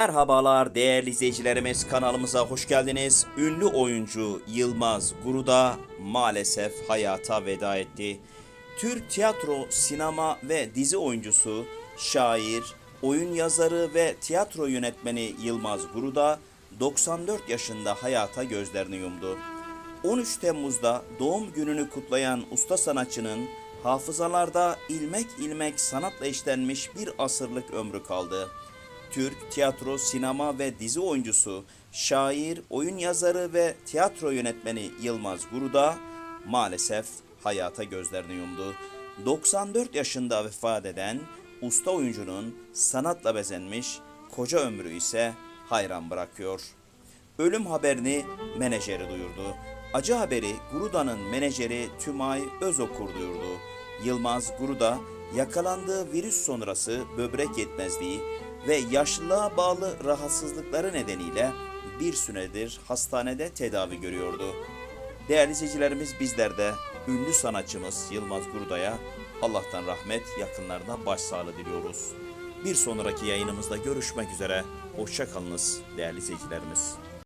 Merhabalar değerli izleyicilerimiz kanalımıza hoş geldiniz. Ünlü oyuncu Yılmaz Guruda maalesef hayata veda etti. Türk tiyatro, sinema ve dizi oyuncusu, şair, oyun yazarı ve tiyatro yönetmeni Yılmaz Guruda 94 yaşında hayata gözlerini yumdu. 13 Temmuz'da doğum gününü kutlayan usta sanatçının hafızalarda ilmek ilmek sanatla işlenmiş bir asırlık ömrü kaldı. Türk tiyatro, sinema ve dizi oyuncusu, şair, oyun yazarı ve tiyatro yönetmeni Yılmaz Guruda maalesef hayata gözlerini yumdu. 94 yaşında vefat eden usta oyuncunun sanatla bezenmiş koca ömrü ise hayran bırakıyor. Ölüm haberini menajeri duyurdu. Acı haberi Guruda'nın menajeri Tümay Özokur duyurdu. Yılmaz Guruda yakalandığı virüs sonrası böbrek yetmezliği ve yaşlılığa bağlı rahatsızlıkları nedeniyle bir süredir hastanede tedavi görüyordu. Değerli izleyicilerimiz bizler de ünlü sanatçımız Yılmaz Gurda'ya Allah'tan rahmet, yakınlarına başsağlığı diliyoruz. Bir sonraki yayınımızda görüşmek üzere. Hoşçakalınız değerli izleyicilerimiz.